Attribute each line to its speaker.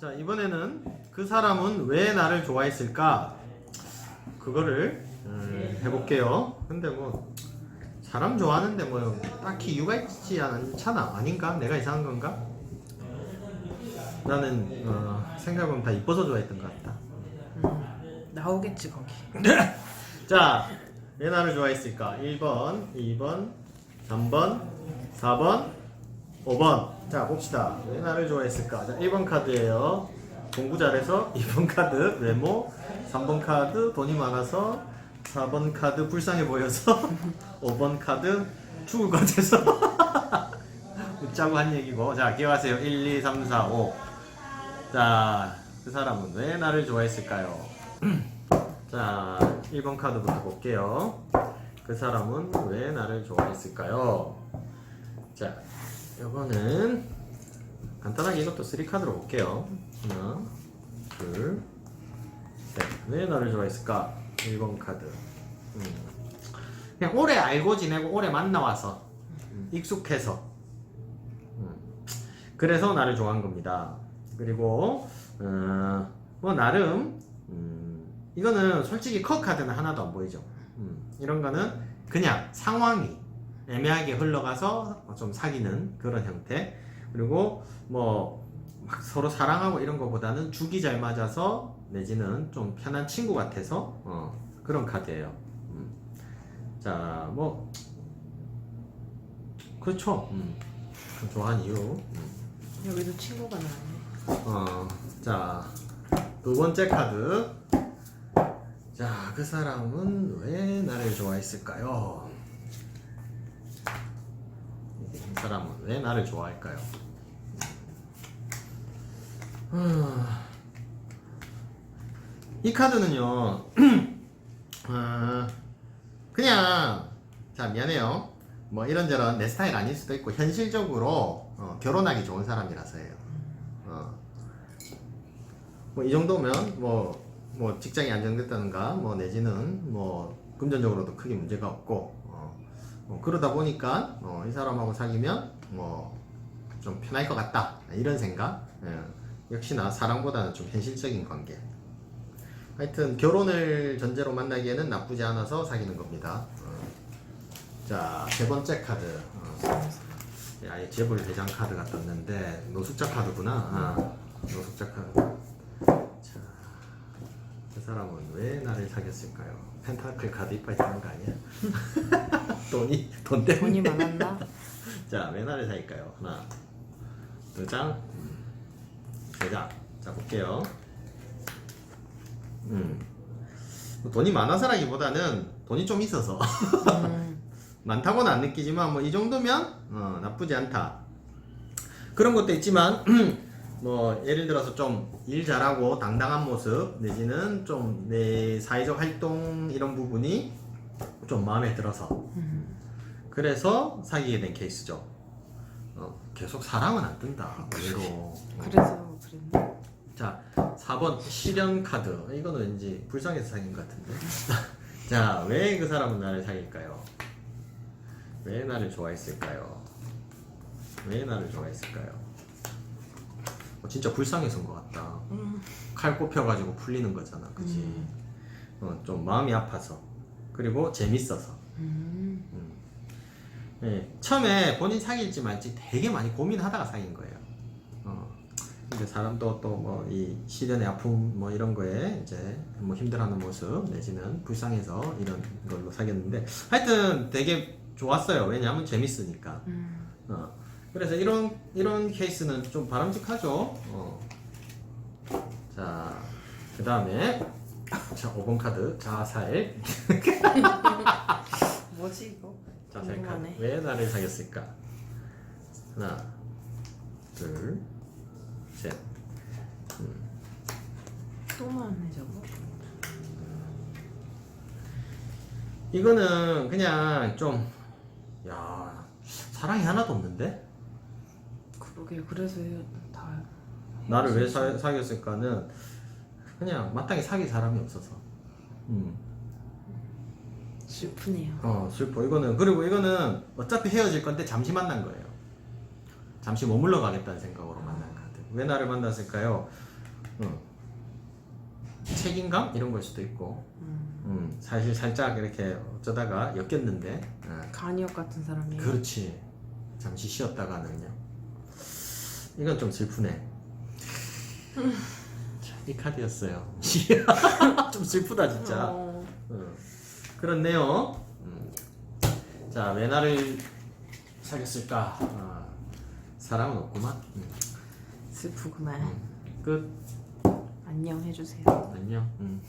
Speaker 1: 자 이번에는 그 사람은 왜 나를 좋아했을까? 그거를 음, 해볼게요. 근데 뭐 사람 좋아하는데 뭐 딱히 이유가 있지 않잖아. 아닌가? 내가 이상한 건가? 나는 어, 생각해보면 다 이뻐서 좋아했던 것 같다.
Speaker 2: 음, 나오겠지 거기.
Speaker 1: 자, 왜 나를 좋아했을까? 1번, 2번, 3번, 4번, 5번. 자, 봅시다. 왜 나를 좋아했을까? 자, 1번 카드예요. 공부 잘해서 2번 카드 외모, 3번 카드 돈이 많아서 4번 카드 불쌍해 보여서 5번 카드 죽을 것 같아서 웃자고 한 얘기고 자 기억하세요 1, 2, 3, 4, 5 자, 그 사람은 왜 나를 좋아했을까요? 자, 1번 카드부터 볼게요. 그 사람은 왜 나를 좋아했을까요? 자, 이거는 간단하게 이것도 3카드로 볼게요. 하나, 둘, 셋. 왜 나를 좋아했을까? 1번 카드. 음. 그냥 오래 알고 지내고 오래 만나와서 음, 익숙해서 음. 그래서 나를 좋아한 겁니다. 그리고 어, 뭐 나름 음, 이거는 솔직히 컷 카드는 하나도 안 보이죠. 음, 이런 거는 그냥 상황이 애매하게 흘러가서 좀 사귀는 그런 형태. 그리고 뭐막 서로 사랑하고 이런 거보다는 죽이 잘 맞아서 내지는 좀 편한 친구 같아서 어, 그런 카드예요. 음. 자, 뭐 그렇죠. 음. 좋아하는 이유. 음.
Speaker 2: 여기도 친구가 나왔네.
Speaker 1: 어, 자, 두 번째 카드. 자, 그 사람은 왜 나를 좋아했을까요? 이 사람은 왜 나를 좋아할까요? 음. 이 카드는요, 어, 그냥, 자, 미안해요. 뭐 이런저런 내 스타일 아닐 수도 있고, 현실적으로 어, 결혼하기 좋은 사람이라서예요. 어. 뭐이 정도면 뭐, 뭐 직장이 안정됐다는가 뭐 내지는 뭐 금전적으로도 크게 문제가 없고 어, 뭐 그러다 보니까 어, 이 사람하고 사귀면 뭐 좀 편할 것 같다 이런 생각 예. 역시나 사랑보다는 좀 현실적인 관계 하여튼 결혼을 전제로 만나기에는 나쁘지 않아서 사귀는 겁니다 어. 자세 번째 카드 어. 아예 재벌 회장 카드가 떴는데 노숙자 카드구나. 아, 노숙자 카드. 사람은 왜 나를 사귀었을까요? 펜타클 카드 이빨 드는 거 아니야? 돈이 돈 때문에.
Speaker 2: 돈이 많았나?
Speaker 1: 자, 왜 나를 사귈까요? 하나, 두 장, 세 장. 자, 볼게요. 음, 뭐 돈이 많아서라기보다는 돈이 좀 있어서.
Speaker 2: 음,
Speaker 1: 많다고는 안 느끼지만 뭐 이 정도면 어, 나쁘지 않다. 그런 것도 있지만 뭐 예를 들어서 좀 일 잘하고 당당한 모습 내지는 좀 내 사회적 활동 이런 부분이 좀 마음에 들어서
Speaker 2: 음.
Speaker 1: 그래서 사귀게 된 케이스죠. 어, 계속 사랑은 안 뜬다. 의외로. 어.
Speaker 2: 그래서 그랬네.
Speaker 1: 자, 4번 시련 카드. 이거는 왠지 불쌍해서 사귄 것 같은데. 자, 왜 그 사람은 나를 사귈까요? 왜 나를 좋아했을까요? 왜 나를 좋아했을까요? 어, 진짜 불쌍해서인 것 같다.
Speaker 2: 음,
Speaker 1: 칼 꼽혀가지고 풀리는 거잖아, 그치?
Speaker 2: 음.
Speaker 1: 어, 좀 마음이 아파서. 그리고 재밌어서.
Speaker 2: 음.
Speaker 1: 예, 처음에 본인 사귈지 말지 되게 많이 고민하다가 사귄 거예요. 어, 이제 사람도 또 뭐 이 시련의 아픔 뭐 이런 거에 이제 뭐 힘들어하는 모습 내지는 불쌍해서 이런 걸로 사귀었는데 하여튼 되게 좋았어요. 왜냐하면 재밌으니까.
Speaker 2: 음.
Speaker 1: 어, 그래서 이런 이런 케이스는 좀 바람직하죠. 어. 자, 그 다음에 자 5번 카드 자살.
Speaker 2: 뭐지 이거?
Speaker 1: 자살 카드.
Speaker 2: 궁금하네.
Speaker 1: 왜 나를 사귀었을까? 하나, 둘, 셋.
Speaker 2: 또 많네 저거.
Speaker 1: 이거는 그냥 좀, 야, 사랑이 하나도 없는데?
Speaker 2: 그러게 그래서 다
Speaker 1: 나를 왜 사, 사귀었을까는 그냥 마땅히 사귈 사람이 없어서. 음.
Speaker 2: 슬프네요.
Speaker 1: 어, 슬퍼. 이거는, 그리고 이거는 어차피 헤어질 건데 잠시 만난 거예요. 잠시 머물러 가겠다는 생각으로 만난 카드. 왜 나를 만났을까요? 응. 책임감 이런 걸 수도 있고
Speaker 2: 음.
Speaker 1: 음, 사실 살짝 이렇게 어쩌다가 엮였는데 어,
Speaker 2: 간이역 같은 사람이에요.
Speaker 1: 그렇지 잠시 쉬었다가는요 이건 좀 슬프네 자, 이 카드였어요 좀 슬프다 진짜
Speaker 2: 어.
Speaker 1: 어, 그렇네요 음. 자 왜 나를 사귀었을까 아, 사람은 없구만 음.
Speaker 2: 슬프구만.
Speaker 1: 끝
Speaker 2: 안녕 해주세요.
Speaker 1: 안녕 음.